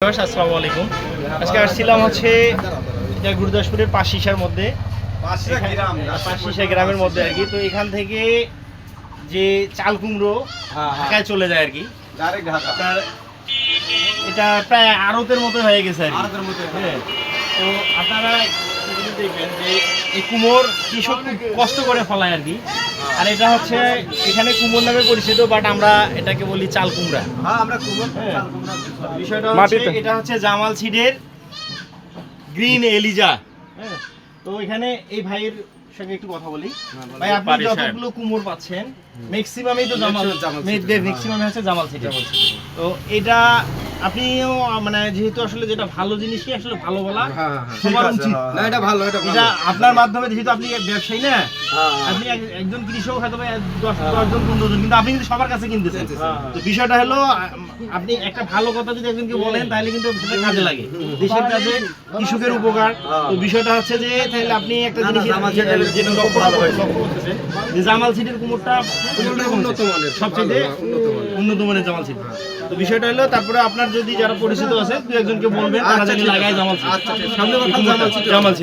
আসসালামু আলাইকুম। আজকে আসছিলাম হচ্ছে গুরুদাসপুরের পাশিসার মধ্যে। পাশিসা গ্রামের মধ্যে আর কি। তো এখান থেকে যে চাল কুমড়ো ঢাকায় চলে যায় আর কি। আপনার এটা প্রায় আড়তের মতো হয়ে গেছে আর কি। হ্যাঁ। তো আপনারা দেখবেন যে এই কুমোর কৃষক খুব কষ্ট করে ফলায় আর কি। আর এটা হচ্ছে এখানে কুমোর নামে পরিচিত বাট আমরা এটাকে বলি চাল কুমড়া। হ্যাঁ। বিষয়টা হচ্ছে এটা হচ্ছে জামাল সিডের গ্রিন এলিজা। হ্যাঁ তো এখানে এই ভাইয়ের সঙ্গে একটু কথা বলি। ভাই আপনি যতগুলো কুমোর পাচ্ছেন ম্যাক্সিমামই তো জামাল জামাল সিড, হচ্ছে জামাল সিডের। তো এটা আপনিও মানে যেহেতু আসলে যেটা ভালো জিনিসই আসলে ভালো বলা সবার উচিত। না এটা ভালো এটা এটা আপনার মাধ্যমে যেহেতু আপনি ব্যবসায়ী না আপনি একজন কৃষক হয়তো দশ দশজন পনেরো জন কিন্তু আপনি কিন্তু সবার কাছে কিনতেছেন। হ্যাঁ। তো বিষয়টা হলো আপনি একটা ভালো কথা যদি একজনকে বলেন তাহলে কিন্তু কাজে লাগে। দেশের কাজে কৃষকের উপকার। তো বিষয়টা হচ্ছে যে তাহলে আপনি একটা জিনিস যেটা লক্ষ্য যে জামাল সিটির কুমোরটা উন্নত মানের সবচেয়ে উন্নত মানের জামাল সিটি তো বিষয়টা হলো তারপরে আপনার যদি যারা পরিচিত আছে দু একজনকে বলবেন তারা জানি লাগায় জামাল সিটি আচ্ছা। সামনে জামাল সিটি। জামাল সিটি